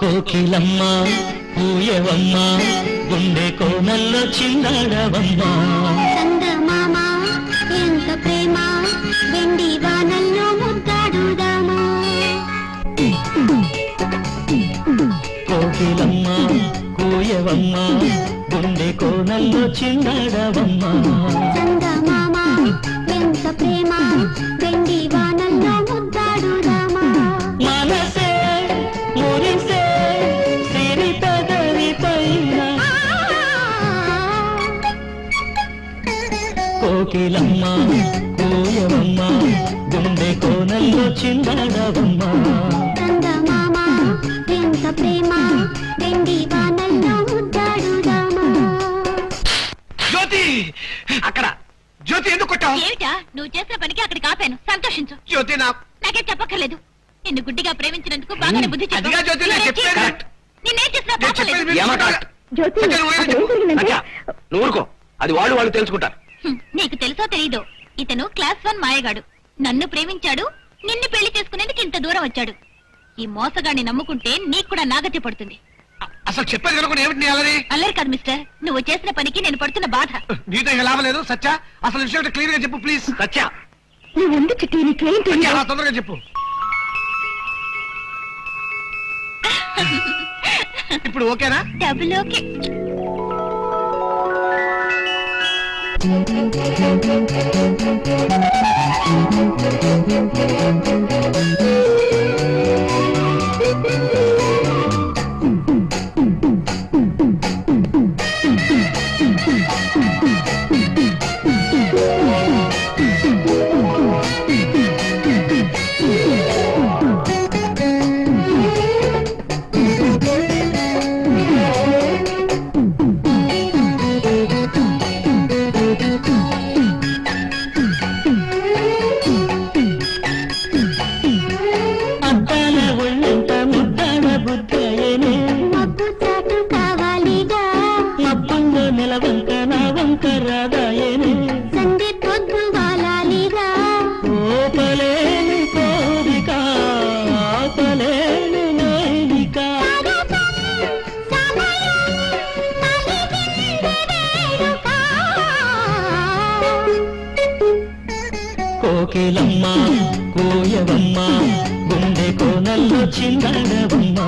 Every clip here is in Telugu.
కోకిలమ్మ పూయవమ్మ గుండె కోనల్లో చిందాడవమ్మ కూయవమ్మ గుండె కోనల్లో చిందాడవమ్మ చందమామ ఎంత ప్రేమ వెండి వానల్లో ముద్దాడుదామా మనసే మురిసే సిరి పెదవి పైన. కోకిలమ్మ అక్కడ. జ్యోతి ఎందుకు కొట్టావు? ఏమిటా? నువ్వు చేసిన పనికి అక్కడికి ఆపాను. సంతోషించు. జ్యోతి నా నాకేం చెప్పక్కర్లేదు. నిన్ను గుడ్డిగా ప్రేమించినందుకు బాగానే బుద్ధి. అదిగా జ్యోతి, నేను నేనేం చెప్పేది చేసినా- కరెక్ట్. నేనేం చేసినా నేను పాపం చెప్పేది లేదు. విను. ఏమాట? జ్యోతి సత్యం, నువ్వు అక్కడ ఏం జరిగిందంటే అచ్చా, నువ్వు ఊరుకో. అది వాళ్ళు వాళ్ళు తెలుసుకుంటారు. హ్మ్, నీకు తెలుసో తెలీదో? ఇతను క్లాస్ వన్ మాయగాడు. నన్ను ప్రేమించాడు నిన్ను పెళ్ళి చేసుకునేందుకు ఇంత దూరం వచ్చాడు. ఈ మోసగాడిని నమ్ముకుంటే నీకు కూడా నాగతి పడుతుంది. అసలు చెప్పేది కనుక ఏమిటి నీ అలరి అల్లరి కాదు మిస్టర్. నువ్వు చేసిన పనికి నేను పడుతున్న బాధ. నీతో ఇక లాభం లేదు సత్య. అసలు విషయం క్లియర్గా చెప్పు ప్లీజ్. సత్య. నువ్వు చిట్టి సత్య అలా తొందరగా చెప్పు. ఇప్పుడు ఓకేనా? డబ్బులు ఓకే. నెలవంక నా వంక రాదాయనే. సంధి పొద్దు వాలాలిగా ఓపలేని కోరిక ఆపలేని నైనిక కోకిలమ్మ కోయవమ్మ గుండె కోనల్లో చిందడవమ్మ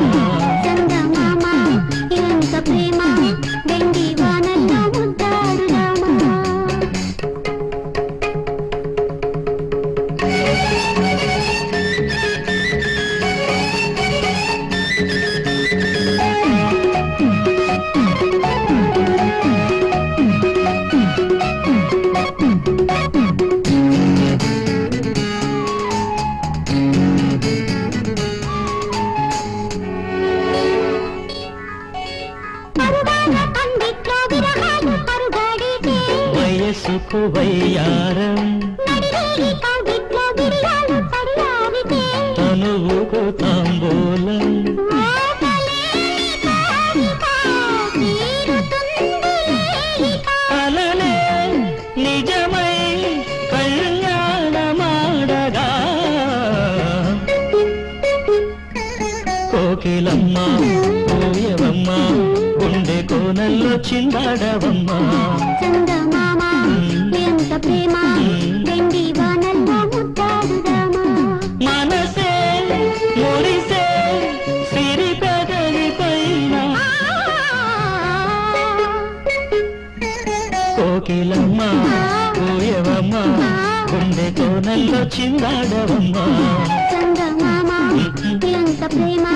వయసుకు వయ్యారం తనువుకు తాంబూలం. నిజమై కళ్యాణమాడగా. కోకిలమ్మ కోయవమ్మ గుండె కోనల్లో చిందాడవమ్మ. కోకిలమ్మ కోయవమ్మ గుండె కోనల్లో చిందాడవమ్మా చందమామ ఎంత ప్రేమ